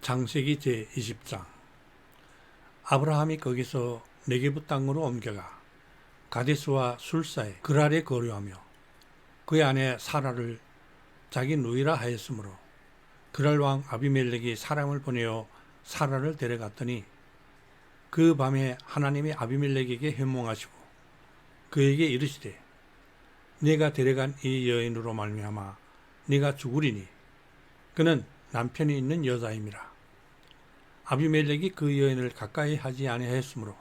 창세기 제20장. 아브라함이 거기서 네게부 땅으로 옮겨가 가데스와 술사에 그랄에 거류하며 그의 아내 사라를 자기 누이라 하였으므로 그랄 왕 아비멜렉이 사람을 보내어 사라를 데려갔더니 그 밤에 하나님이 아비멜렉에게 현몽하시고 그에게 이르시되 내가 데려간 이 여인으로 말미암아 네가 죽으리니 그는 남편이 있는 여자임이라 아비멜렉이 그 여인을 가까이 하지 아니하였으므로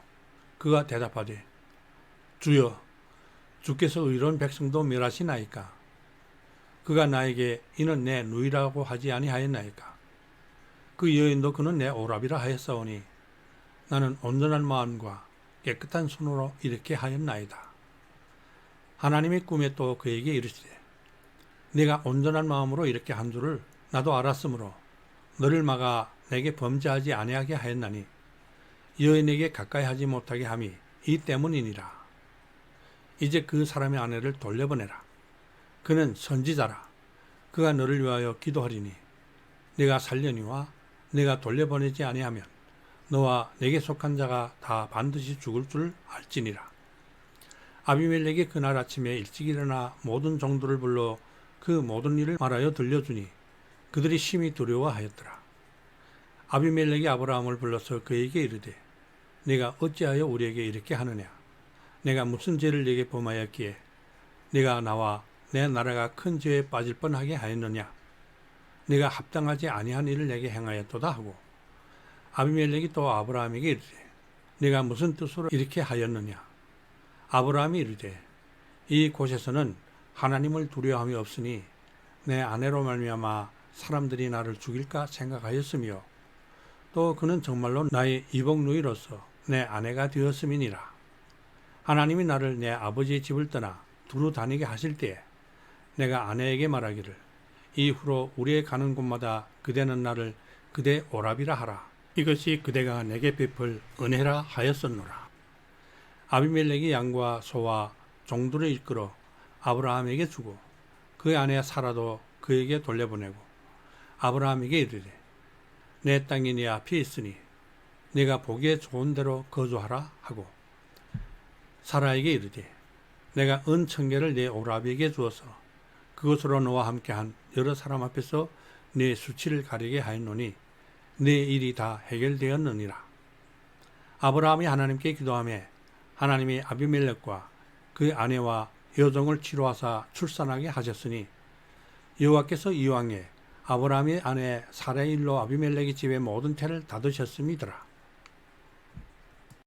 그가 대답하되 주여 주께서 의로운 백성도 멸하시나이까? 그가 나에게 이는 내 누이라고 하지 아니하였나이까? 그 여인도 그는 내 오랍이라 하였사오니 나는 온전한 마음과 깨끗한 손으로 이렇게 하였나이다. 하나님의 꿈에 또 그에게 이르시되 내가 온전한 마음으로 이렇게 한 줄을 나도 알았으므로 너를 막아 내게 범죄하지 아니하게 하였나니 여인에게 가까이 하지 못하게 함이 이 때문이니라. 이제 그 사람의 아내를 돌려보내라. 그는 선지자라. 그가 너를 위하여 기도하리니 내가 살려니와 내가 돌려보내지 아니하면 너와 내게 속한 자가 다 반드시 죽을 줄 알지니라. 아비멜렉이 그날 아침에 일찍 일어나 모든 종들을 불러 그 모든 일을 말하여 들려주니 그들이 심히 두려워하였더라. 아비멜렉이 아브라함을 불러서 그에게 이르되 내가 어찌하여 우리에게 이렇게 하느냐? 내가 무슨 죄를 내게 범하였기에 내가 나와 내 나라가 큰 죄에 빠질 뻔하게 하였느냐? 내가 합당하지 아니한 일을 내게 행하였도다 하고. 아비멜렉이 또 아브라함에게 이르되 내가 무슨 뜻으로 이렇게 하였느냐? 아브라함이 이르되 이 곳에서는 하나님을 두려워함이 없으니 내 아내로 말미암아 사람들이 나를 죽일까 생각하였으며 또 그는 정말로 나의 이복 누이로서 내 아내가 되었음이니라. 하나님이 나를 내 아버지의 집을 떠나 두루 다니게 하실 때에 내가 아내에게 말하기를 이후로 우리의 가는 곳마다 그대는 나를 그대 오랍이라 하라. 이것이 그대가 내게 베풀 은혜라 하였었노라. 아비멜렉이 양과 소와 종들을 이끌어 아브라함에게 주고 그의 아내 사라도 그에게 돌려보내고 아브라함에게 이르되 내 땅이 네 앞에 있으니 네가 보기에 좋은 대로 거주하라 하고 사라에게 이르되 내가 은 청계를 네 오라비에게 주어서 그것으로 너와 함께한 여러 사람 앞에서 네 수치를 가리게 하였노니 네 일이 다 해결되었느니라. 아브라함이 하나님께 기도하며 하나님이 아비멜렉과 그 아내와 여종을 치료하사 출산하게 하셨으니 여호와께서 이왕에 아브라함의 아내 사라의 일로 아비멜렉의 집의 모든 태를 닫으셨음이더라.